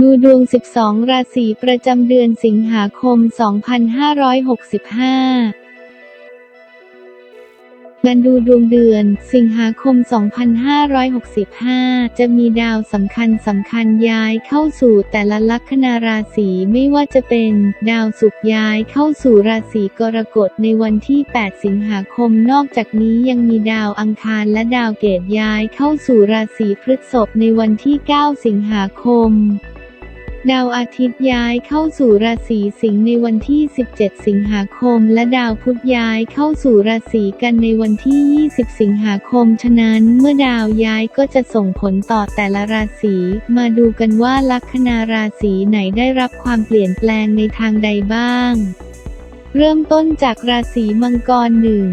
ดูดวง 12 ราศีประจำเดือนสิงหาคม 2565 การดูดวงเดือน สิงหาคม 2565 จะมีดาวสำคัญสำคัญย้ายเข้าสู่แต่ละลัคนาราศีไม่ว่าจะเป็น ดาวศุกร์ย้ายเข้าสู่ราศีกรกฎในวันที่ 8 สิงหาคม นอกจากนี้ยังมีดาวอังคารและดาวเกตย้ายเข้าสู่ราศีพฤษภในวันที่ 9 สิงหาคม ดาวอาทิตย์ย้ายเข้าสู่ราศีสิงห์ในวันที่ 17 สิงหาคม และดาวพุธย้ายเข้าสู่ราศีกันในวันที่ 20 สิงหาคม ฉะนั้นเมื่อดาวย้ายก็จะส่งผลต่อแต่ละราศี มาดูกันว่าลัคนาราศีไหนได้รับความเปลี่ยนแปลงในทางใดบ้าง เริ่มต้นจากราศีมังกรหนึ่ง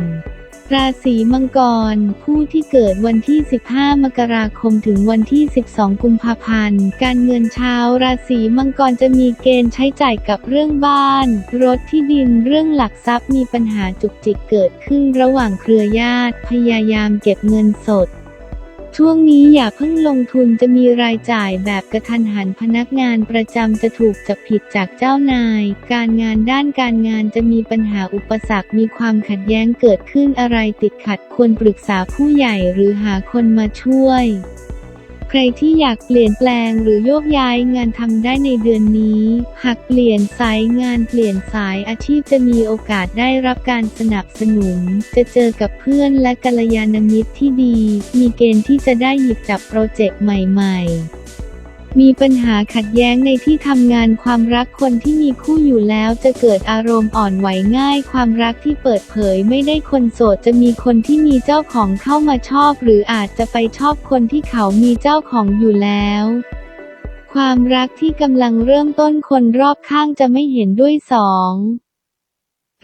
ราศีมังกร ผู้ที่เกิดวันที่ 15 มกราคมถึงวันที่ 12 กุมภาพันธ์ การเงินชาวราศีมังกรจะมีเกณฑ์ใช้จ่ายกับเรื่องบ้าน รถที่ดินเรื่องหลักทรัพย์มีปัญหาจุกจิกเกิดขึ้นระหว่างเครือญาติ พยายามเก็บเงินสด ช่วงนี้อย่าเพิ่งลงทุนจะมีรายจ่ายแบบกระทันหันพนักงานประจำจะถูกจับผิดจากเจ้านาย การงานด้านการงานจะมีปัญหาอุปสรรคมีความขัดแย้งเกิดขึ้นอะไรติดขัดควรปรึกษาผู้ใหญ่หรือหาคนมาช่วย ใครที่อยากเปลี่ยนแปลงหรือโยกย้ายงานทำได้ในเดือนนี้ หากเปลี่ยนสายงานเปลี่ยนสายอาชีพจะมีโอกาสได้รับการสนับสนุน จะเจอกับเพื่อนและกัลยาณมิตรที่ดี มีเกณฑ์ที่จะได้หยิบจับโปรเจกต์ใหม่ ๆ มีปัญหาขัดแย้งในที่ทำงานความรักคนที่มีคู่อยู่แล้วจะเกิดอารมณ์อ่อนไหวง่าย ความรักที่เปิดเผยไม่ได้คนโสดจะมีคนที่มีเจ้าของเข้ามาชอบ หรืออาจจะไปชอบคนที่เขามีเจ้าของอยู่แล้ว ความรักที่กำลังเริ่มต้นคนรอบข้างจะไม่เห็นด้วยสอง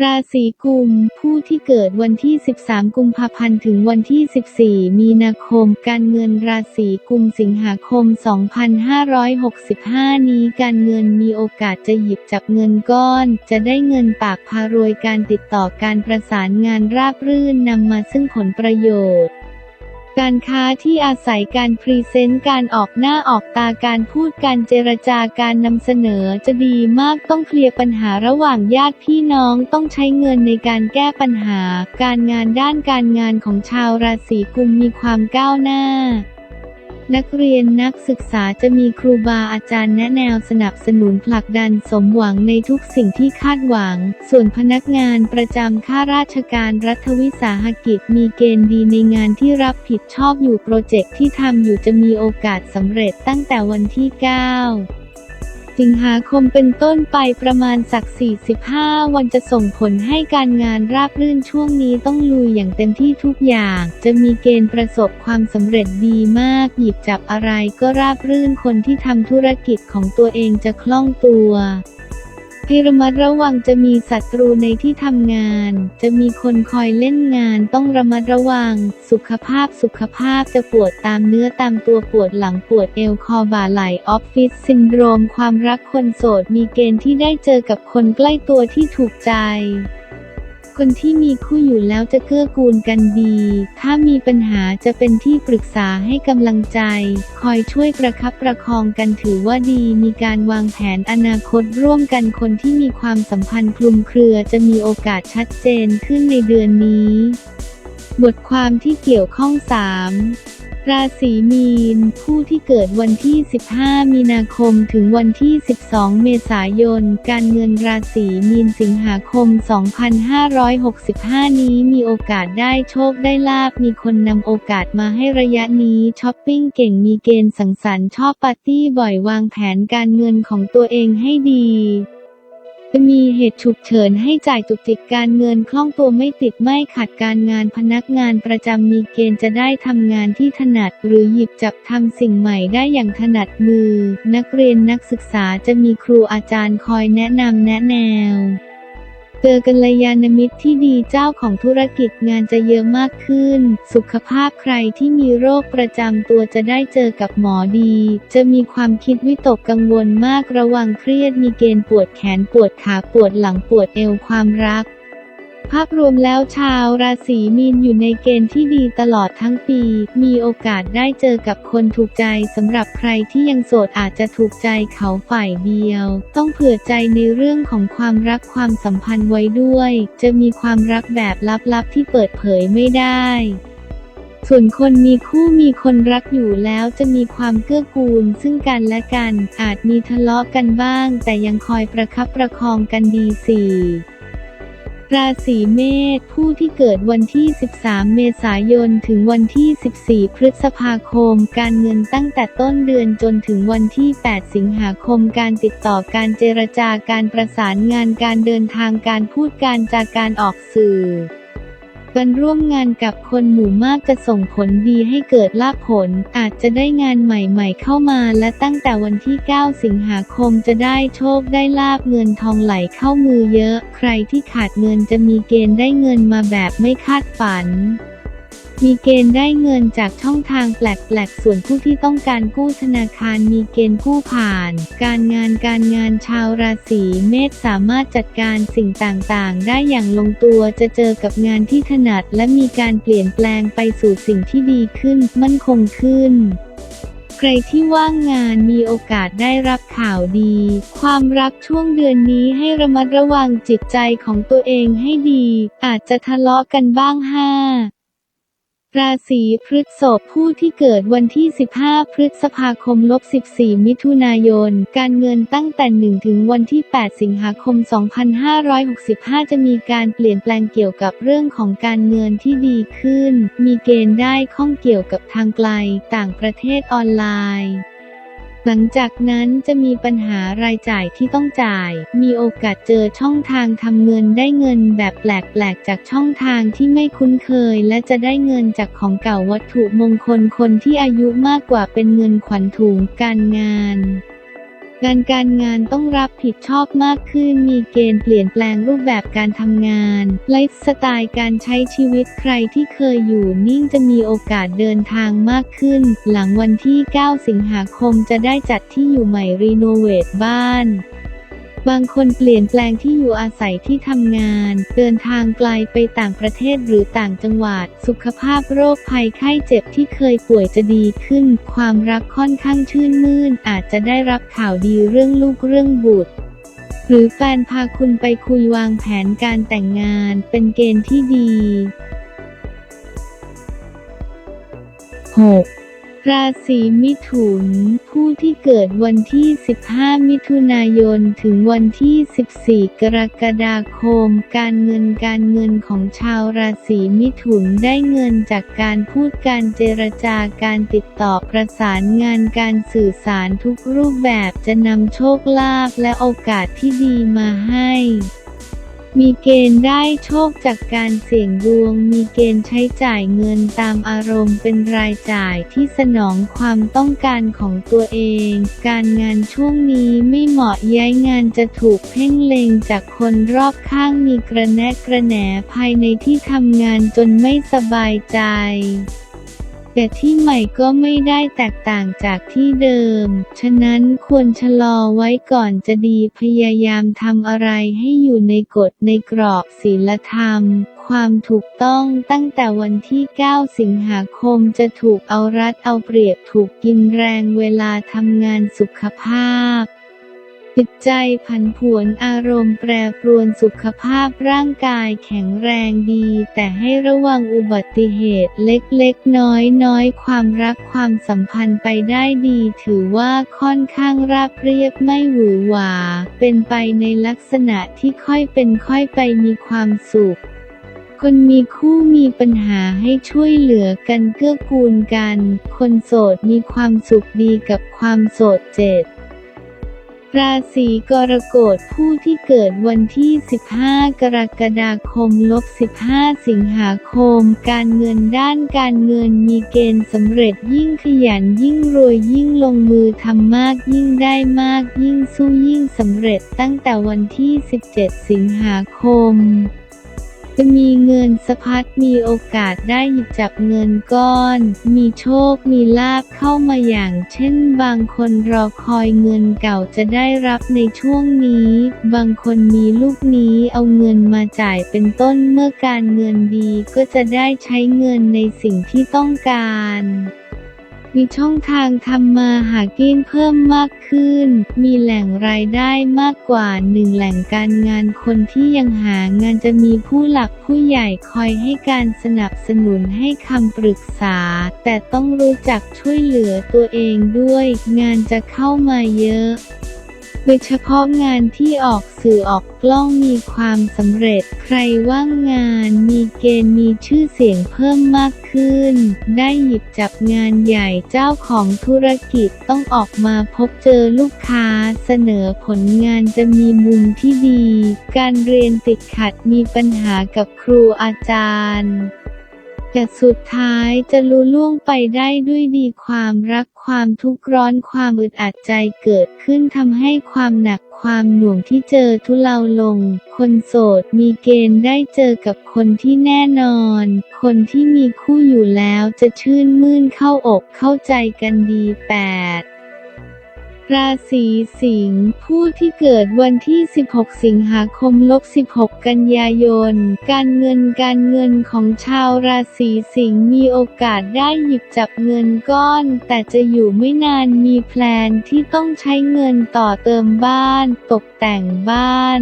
ราศีกุม ผู้ที่เกิดวันที่ 13 กุมภาพันธ์ ถึงวันที่ 14 มีนาคม การเงินราศีกุมสิงหาคม 2565 นี้การเงินมีโอกาสจะหยิบจับเงินก้อน จะได้เงินปากพารวยการติดต่อการประสานงานราบรื่นนำมาซึ่งผลประโยชน์ การค้าที่อาศัยการพรีเซนต์การออกหน้าออกตาการพูดการเจรจาการนำเสนอจะดีมากต้องเคลียร์ปัญหาระหว่างญาติพี่น้องต้องใช้เงินในการแก้ปัญหา การงานด้านการงานของชาวราศีกุมมีความก้าวหน้า นักเรียนนักศึกษาจะมีครูบาอาจารย์แนะแนวสนับสนุนผลักดันสมหวังในทุกสิ่งที่คาดหวัง ส่วนพนักงานประจำข้าราชการรัฐวิสาหกิจมีเกณฑ์ดีในงานที่รับผิดชอบอยู่โปรเจกต์ที่ทำอยู่จะมีโอกาสสำเร็จตั้งแต่วันที่ 9 สิงหาคมเป็นต้นไปประมาณสัก 45 วันจะส่งผลให้การงานราบรื่นช่วงนี้ต้องลุยอย่างเต็มที่ทุกอย่าง จะมีเกณฑ์ประสบความสำเร็จดีมาก หยิบจับอะไรก็ราบรื่นคนที่ทำธุรกิจของตัวเองจะคล่องตัว ให้ระมัดระวังจะมีศัตรูในที่ทำงาน จะมีคนคอยเล่นงานต้องระมัดระวัง สุขภาพสุขภาพจะปวดตามเนื้อตามตัวปวดหลังปวดเอวคอบ่าไหล่ออฟฟิศซินโดรม ความรักคนโสดมีเกณฑ์ที่ได้เจอกับคนใกล้ตัวที่ถูกใจ คนที่มีคู่อยู่แล้วจะเกื้อกูลกันดี ถ้ามีปัญหาจะเป็นที่ปรึกษาให้กำลังใจ คอยช่วยประคับประคองกันถือว่าดี มีการวางแผนอนาคตร่วมกันคนที่มีความสัมพันธ์คลุมเครือจะมีโอกาสชัดเจนขึ้นในเดือนนี้ บทความที่เกี่ยวข้อง 3 ราศีมีน ผู้ที่เกิดวันที่ 15 มีนาคมถึงวันที่ 12 เมษายน การเงินราศีมีนสิงหาคม 2565 นี้มีโอกาสได้โชคได้ลาบ มีคนนำโอกาสมาให้ระยะนี้ช้อปปิ้งเก่งมีเกณฑ์สังสรรค์ชอบปาร์ตี้บ่อยวางแผนการเงินของตัวเองให้ดี มีเหตุฉุกเฉินให้จ่ายจุกจิกการเงินคล่องตัวไม่ติดไม่ขัดการงานพนักงานประจำมีเกณฑ์จะได้ทำงานที่ถนัด หรือหยิบจับทำสิ่งใหม่ได้อย่างถนัดมือ นักเรียนนักศึกษาจะมีครูอาจารย์คอยแนะนำแนะแนว เจอกันลยานมิตรที่ดีเจ้าของธุรกิจงานจะเยอะมากขึ้น สุขภาพใครที่มีโรคประจำตัวจะได้เจอกับหมอดี จะมีความคิดวิตกกังวลมากระวังเครียดมีเกณฑ์ปวดแขนปวดขาปวดหลังปวดเอวความรัก ภาพรวมแล้วชาวราศีมีนอยู่ในเกณฑ์ที่ดีตลอดทั้งปี มีโอกาสได้เจอกับคนถูกใจสำหรับใครที่ยังโสดอาจจะถูกใจเขาฝ่ายเดียว ต้องเผื่อใจในเรื่องของความรักความสัมพันธ์ไว้ด้วย จะมีความรักแบบลับๆที่เปิดเผยไม่ได้ส่วนคนมีคู่มีคนรักอยู่แล้วจะมีความเกื้อกูลซึ่งกันและกัน อาจมีทะเลาะกันบ้าง แต่ยังคอยประคับประคองกันดีสี่ ราศีเมษผู้ที่เกิดวันที่ 13 เมษายน ถึงวันที่ 14 พฤษภาคม การเงินตั้งแต่ต้นเดือนจนถึงวันที่ 8 สิงหาคม การติดต่อการเจรจาการประสานงานการเดินทางการพูดการจากการออกสื่อ การร่วมงานกับคนหมู่มากจะส่งผลดีให้เกิดลาภผล อาจจะได้งานใหม่ๆเข้ามาและตั้งแต่วันที่ 9 สิงหาคมจะได้โชคได้ลาบเงินทองไหลเข้ามือเยอะ ใครที่ขาดเงินจะมีเกณฑ์ได้เงินมาแบบไม่คาดฝัน มีเกณฑ์ได้เงินจากช่องทางแปลกๆ ส่วนผู้ที่ต้องการกู้ธนาคารมีเกณฑ์กู้ผ่าน การงานการงานชาวราศีเมษสามารถจัดการสิ่งต่างๆ ได้อย่างลงตัวจะเจอกับงานที่ถนัด และมีการเปลี่ยนแปลงไปสู่สิ่งที่ดีขึ้น มั่นคงขึ้นใครที่ว่างงานมีโอกาสได้รับข่าวดี ความรักช่วงเดือนนี้ให้ระมัดระวังจิตใจของตัวเองให้ดี อาจจะทะเลาะกันบ้างห้า ราศีพฤษภผู้ที่เกิดวันที่ 15 พฤษภาคมลบ14 มิถุนายน การเงินตั้งแต่ 1 ถึงวันที่ 8 สิงหาคม 2565 จะมีการเปลี่ยนแปลงเกี่ยวกับเรื่องของการเงินที่ดีขึ้น มีเกณฑ์ได้ข้องเกี่ยวกับทางไกล ต่างประเทศออนไลน์ หลังจากนั้นจะมีปัญหารายจ่ายที่ต้องจ่าย มีโอกาสเจอช่องทางทำเงินได้เงินแบบแปลกๆ จากช่องทางที่ไม่คุ้นเคย และจะได้เงินจากของเก่าวัตถุมงคลคนที่อายุมากกว่าเป็นเงินขวัญถุงการงาน การการงานต้องรับผิดชอบมากขึ้น มีเกณฑ์เปลี่ยนแปลงรูปแบบการทำงาน ไลฟ์สไตล์การใช้ชีวิตใครที่เคยอยู่นิ่งจะมีโอกาสเดินทางมากขึ้น หลังวันที่ 9 สิงหาคมจะได้จัดที่อยู่ใหม่รีโนเวทบ้าน บางคนเปลี่ยนแปลงที่อยู่อาศัยที่ทำงาน เดินทางไกลไปต่างประเทศหรือต่างจังหวัด สุขภาพโรคภัยไข้เจ็บที่เคยป่วยจะดีขึ้น ความรักค่อนข้างชื่นมื่น อาจจะได้รับข่าวดีเรื่องลูกเรื่องบุตรหรือแฟนพาคุณไปคุยวางแผนการแต่งงานเป็นเกณฑ์ที่ดี 6. ราศีมิถุน ผู้ที่เกิดวันที่ 15 มิถุนายน ถึงวันที่ 14 กรกฎาคม การเงินการเงินของชาวราศีมิถุนได้เงินจากการพูดการเจรจาการติดต่อประสานงานการสื่อสารทุกรูปแบบจะนำโชคลาภและโอกาสที่ดีมาให้ มีเกณฑ์ได้โชคจากการเสี่ยงดวง มีเกณฑ์ใช้จ่ายเงินตามอารมณ์เป็นรายจ่ายที่สนองความต้องการของตัวเอง การงานช่วงนี้ไม่เหมาะย้ายงานจะถูกเพ่งเล็งจากคนรอบข้างมีกระแนะกระแหนภายในที่ทำงานจนไม่สบายใจ แต่ที่ใหม่ก็ไม่ได้แตกต่างจากที่เดิม ฉะนั้นควรชะลอไว้ก่อนจะดีพยายามทำอะไรให้อยู่ในกฎในกรอบศีลธรรม ความถูกต้องตั้งแต่วันที่ 9 สิงหาคมจะถูกเอารัดเอาเปรียบถูกกินแรงเวลาทำงานสุขภาพ จิตใจผันผวนอารมณ์แปรปรวนสุขภาพร่างกายแข็งแรงดี แต่ให้ระวังอุบัติเหตุเล็กๆ น้อยๆ ความรักความสัมพันธ์ไปได้ดี ถือว่าค่อนข้างราบเรียบไม่หวือหวา เป็นไปในลักษณะที่ค่อยเป็นค่อยไปมีความสุขคนมีคู่มีปัญหาให้ช่วยเหลือกันเกื้อกูลกัน คนโสดมีความสุขดีกับความโสดเจ็ด ราศีกรกฎผู้ที่เกิดวันที่ 15 กรกฎาคมลบ15 สิงหาคม การเงินด้านการเงินมีเกณฑ์สำเร็จยิ่งขยันยิ่งรวยยิ่งลงมือทำมากยิ่งได้มากยิ่งสู้ยิ่งสำเร็จตั้งแต่วันที่ 17 สิงหาคม จะมีเงินสะพัดมีโอกาสได้หยิบจับเงินก้อน มีโชคมีลาบเข้ามาอย่าง เช่น บางคนรอคอยเงินเก่าจะได้รับในช่วงนี้ บางคนมีลูกนี้เอาเงินมาจ่ายเป็นต้นเมื่อการเงินดีก็จะได้ใช้เงินในสิ่งที่ต้องการ มีช่องทางทำมาหากินเพิ่มมากขึ้น มีแหล่งรายได้มากกว่าหนึ่งแหล่งการงานคนที่ยังหางานจะมีผู้หลักผู้ใหญ่คอยให้การสนับสนุนให้คำปรึกษา แต่ต้องรู้จักช่วยเหลือตัวเองด้วย งานจะเข้ามาเยอะ โดยเฉพาะงานที่ออกสื่อออกกล้องมีความสำเร็จ ใครว่างงานมีเกณฑ์มีชื่อเสียงเพิ่มมากขึ้น ได้หยิบจับงานใหญ่เจ้าของธุรกิจต้องออกมาพบเจอลูกค้าเสนอผลงานจะมีมุมที่ดี การเรียนติดขัดมีปัญหากับครูอาจารย์ แต่สุดท้ายจะลุล่วงไปได้ด้วยดีความรักความทุกข์ร้อนความอึดอัดใจเกิดขึ้นทำให้ความหนักความหน่วงที่เจอทุเลาลง คนโสดมีเกณฑ์ได้เจอกับคนที่แน่นอน คนที่มีคู่อยู่แล้วจะชื่นมื่นเข้าอกเข้าใจกันดีแปด ราศีสิงห์ ผู้ที่เกิดวันที่ 16 สิงหาคมลบ16 กันยายน การเงินการเงินของชาวราศีสิงห์มีโอกาสได้หยิบจับเงินก้อน แต่จะอยู่ไม่นานมีแพลนที่ต้องใช้เงินต่อเติมบ้าน ตกแต่งบ้าน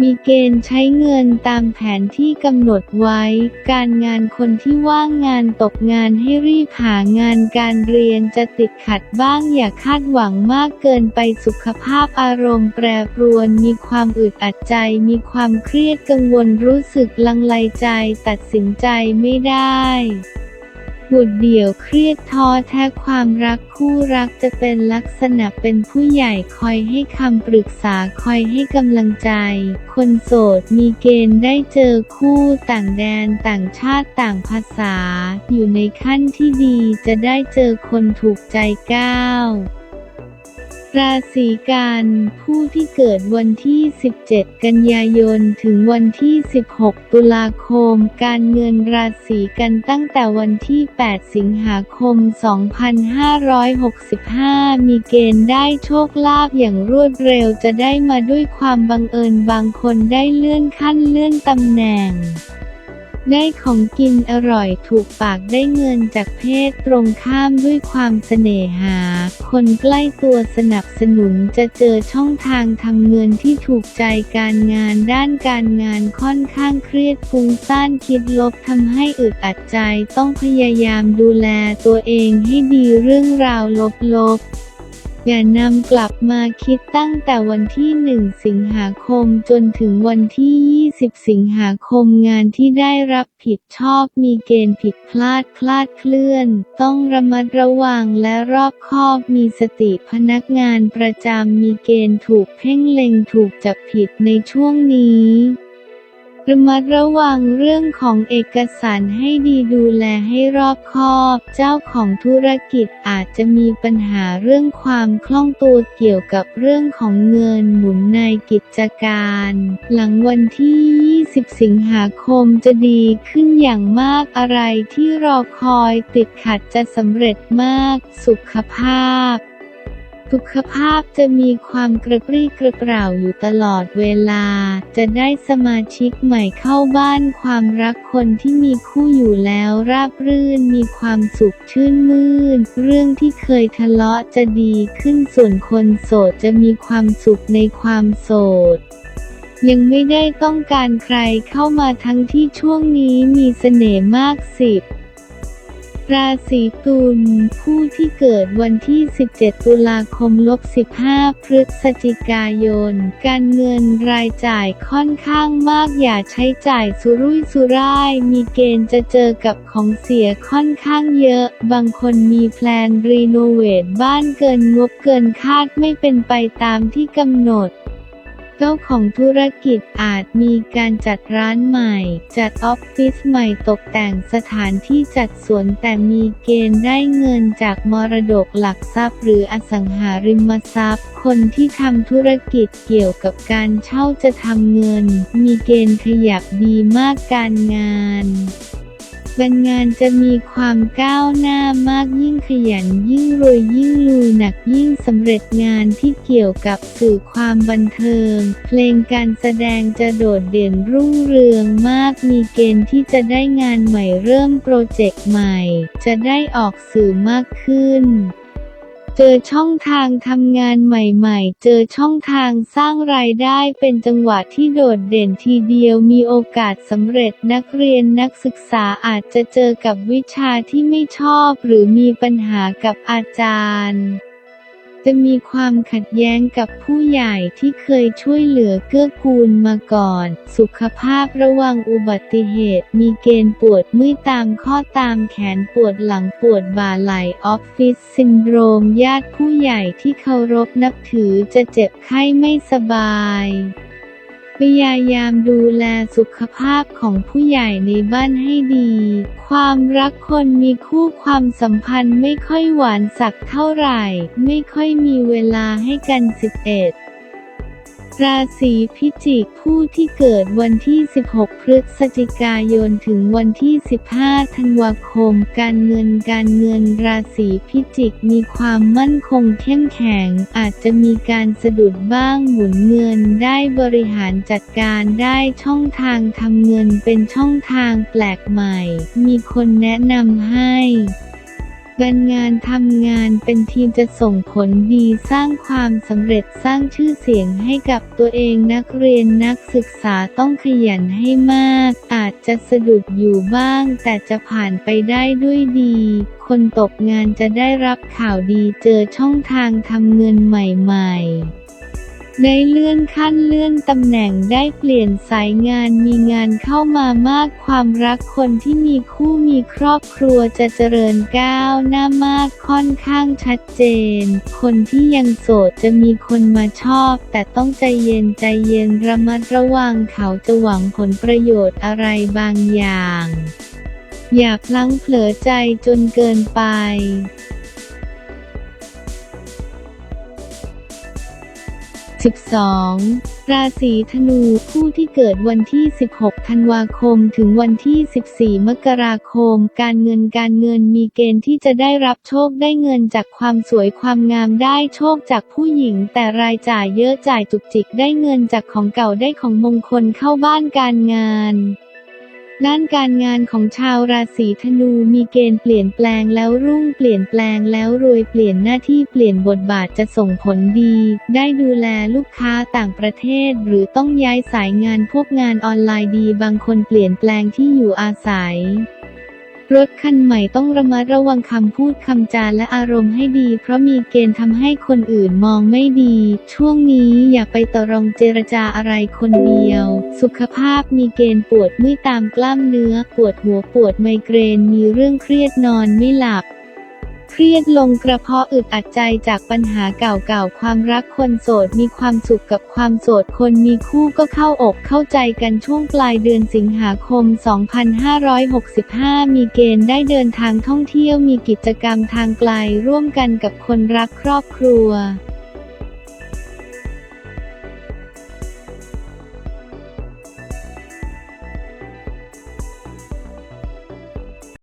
มีเกณฑ์ใช้เงินตามแผนที่กำหนดไว้ การงานคนที่ว่างงานตกงานให้รีบหางานการเรียนจะติดขัดบ้างอย่าคาดหวังมากเกินไปสุขภาพอารมณ์แปรปรวน มีความอึดอัดใจ มีความเครียดกังวลรู้สึกลังไลใจตัดสินใจไม่ได้ บุดเดี่ยวเครียดท้อแท้ความรักคู่รักจะเป็นลักษณะเป็นผู้ใหญ่คอยให้คำปรึกษาคอยให้กำลังใจ คนโสดมีเกณฑ์ได้เจอคู่ต่างแดนต่างชาติต่างภาษา อยู่ในขั้นที่ดีจะได้เจอคนถูกใจก้าว ราศีกัน ผู้ที่เกิดวันที่ 17 กันยายน ถึงวันที่ 16 ตุลาคม การเงินราศีกันตั้งแต่วันที่ 8 สิงหาคม 2565 มีเกณฑ์ได้โชคลาภอย่างรวดเร็วจะได้มาด้วยความบังเอิญบางคนได้เลื่อนขั้นเลื่อนตำแหน่ง ได้ของกินอร่อยถูกปากได้เงินจากเพศตรงข้ามด้วยความเสน่หา คนใกล้ตัวสนับสนุนจะเจอช่องทางทำเงินที่ถูกใจการงานด้านการงานค่อนข้างเครียดฟุ้งซ่านคิดลบทำให้อึดอัดใจต้องพยายามดูแลตัวเองให้ดีเรื่องราวลบๆ อย่านำกลับมาคิดตั้งแต่วันที่ 1 สิงหาคมจนถึงวันที่ 20 สิงหาคมงานที่ได้รับผิดชอบมีเกณฑ์ผิดพลาดคลาดเคลื่อน ต้องระมัดระวังและรอบคอบมีสติพนักงานประจำมีเกณฑ์ถูกเพ่งเล็งถูกจับผิดในช่วงนี้ ระมัดระวังเรื่องของเอกสารให้ดีดูแลให้รอบคอบ เจ้าของธุรกิจอาจจะมีปัญหาเรื่องความคล่องตัวเกี่ยวกับเรื่องของเงินหมุนในกิจการ หลังวันที่ 20 สิงหาคมจะดีขึ้นอย่างมากอะไรที่รอคอยติดขัดจะสำเร็จมาก สุขภาพ สุขภาพจะมีความกระปรี้กระเปร่าอยู่ตลอดเวลา จะได้สมาชิกใหม่เข้าบ้านความรักคนที่มีคู่อยู่แล้วราบรื่นมีความสุขชื่นมื่น เรื่องที่เคยทะเลาะจะดีขึ้นส่วนคนโสดจะมีความสุขในความโสดยังไม่ได้ต้องการใครเข้ามาทั้งที่ช่วงนี้มีเสน่ห์มากสิบ ราศีตุลผู้ที่เกิดวันที่ 17 ตุลาคมลบ15 พฤศจิกายน การเงินรายจ่ายค่อนข้างมากอย่าใช้จ่ายสุรุ่ยสุร่าย มีเกณฑ์จะเจอกับของเสียค่อนข้างเยอะ บางคนมีแพลนรีโนเวทบ้านเกินงบเกินคาดไม่เป็นไปตามที่กำหนด จ้าของธุรกิจอาจมีการจัดร้านใหม่ จัดออฟฟิศใหม่ตกแต่งสถานที่จัดสวนแต่มีเกณฑ์ได้เงินจากมรดกหลักทรัพย์ หรืออสังหาริมทรัพย์ คนที่ทำธุรกิจเกี่ยวกับการเช่าจะทำเงิน มีเกณฑ์ขยับดีมากการงาน บันงานจะมีความก้าวหน้ามากยิ่งขยันยิ่งรวยยิ่งลุยหนักยิ่งสำเร็จงานที่เกี่ยวกับสื่อความบันเทิง เพลงการแสดงจะโดดเด่นรุ่งเรืองมากมีเกณฑ์ที่จะได้งานใหม่เริ่มโปรเจกต์ใหม่ จะได้ออกสื่อมากขึ้น เจอช่องทางทำงานใหม่ๆ เจอช่องทางสร้างรายได้เป็นจังหวะที่โดดเด่นทีเดียวมีโอกาสสำเร็จนักเรียนนักศึกษาอาจจะเจอกับวิชาที่ไม่ชอบหรือมีปัญหากับอาจารย์ จะมีความขัดแย้งกับผู้ใหญ่ที่เคยช่วยเหลือเกื้อกูลมาก่อน สุขภาพระวังอุบัติเหตุ มีเกณฑ์ปวดเมื่อยตามข้อตามแขนปวดหลังปวดบ่าไหล่ออฟฟิศซินโดรม ญาติผู้ใหญ่ที่เคารพนับถือจะเจ็บไข้ไม่สบาย พยายามดูแลสุขภาพของผู้ใหญ่ในบ้านให้ดี ความรักคนมีคู่ความสัมพันธ์ไม่ค่อยหวานสักเท่าไหร่ ไม่ค่อยมีเวลาให้กัน 11 ราศีพิจิกผู้ที่เกิดวันที่ 16 พฤศจิกายนถึงวันที่ 15 ธันวาคม การเงินการเงินราศีพิจิกมีความมั่นคงเข้มแข็ง อาจจะมีการสะดุดบ้างหมุนเงินได้บริหารจัดการได้ช่องทางทำเงินเป็นช่องทางแปลกใหม่ มีคนแนะนำให้ การงานทำงานเป็นทีมจะส่งผลดีสร้างความสำเร็จสร้างชื่อเสียงให้กับตัวเองนักเรียนนักศึกษาต้องขยันให้มาก อาจจะสะดุดอยู่บ้าง แต่จะผ่านไปได้ด้วยดี คนตกงานจะได้รับข่าวดีเจอช่องทางทำเงินใหม่ ๆ ได้เลื่อนขั้นเลื่อนตำแหน่งได้เปลี่ยนสายงานมีงานเข้ามามากความรักคนที่มีคู่มีครอบครัวจะเจริญก้าวหน้ามากค่อนข้างชัดเจน คนที่ยังโสดจะมีคนมาชอบ แต่ต้องใจเย็นใจเย็นระมัดระวังเขาจะหวังผลประโยชน์อะไรบางอย่าง อย่าพลั้งเผลอใจจนเกินไป 12. ราศีธนูผู้ที่เกิดวันที่ 16 ธันวาคม ถึงวันที่ 14 มกราคม การเงินการเงินมีเกณฑ์ที่จะได้รับโชคได้เงินจากความสวยความงามได้โชคจากผู้หญิง แต่รายจ่ายเยอะจ่ายจุกจิกได้เงินจากของเก่าได้ของมงคลเข้าบ้านการงาน ด้านการงานของชาวราศีธนูมีเกณฑ์เปลี่ยนแปลงแล้วรุ่งเปลี่ยนแปลงแล้วรวยเปลี่ยนหน้าที่เปลี่ยนบทบาทจะส่งผลดี ได้ดูแลลูกค้าต่างประเทศ หรือต้องย้ายสายงานพวกงานออนไลน์ดี บางคนเปลี่ยนแปลงที่อยู่อาศัย รถคันใหม่ต้องระมัดระวังคำพูดคำจาและอารมณ์ให้ดี เพราะมีเกณฑ์ทำให้คนอื่นมองไม่ดี ช่วงนี้อย่าไปต่อรองเจรจาอะไรคนเดียว สุขภาพมีเกณฑ์ปวดเมื่อยตามกล้ามเนื้อ ปวดหัวปวดไมเกรนมีเรื่องเครียดนอนไม่หลับ เครียดลงกระเพาะอึดอัดใจจากปัญหาเก่าๆ ความรักคนโสดมีความสุขกับความโสดคนมีคู่ก็เข้าอกเข้าใจกันช่วงปลายเดือนสิงหาคม 2565 มีเกณฑ์ได้เดินทางท่องเที่ยวมีกิจกรรมทางไกลร่วมกันกับคนรักครอบครัว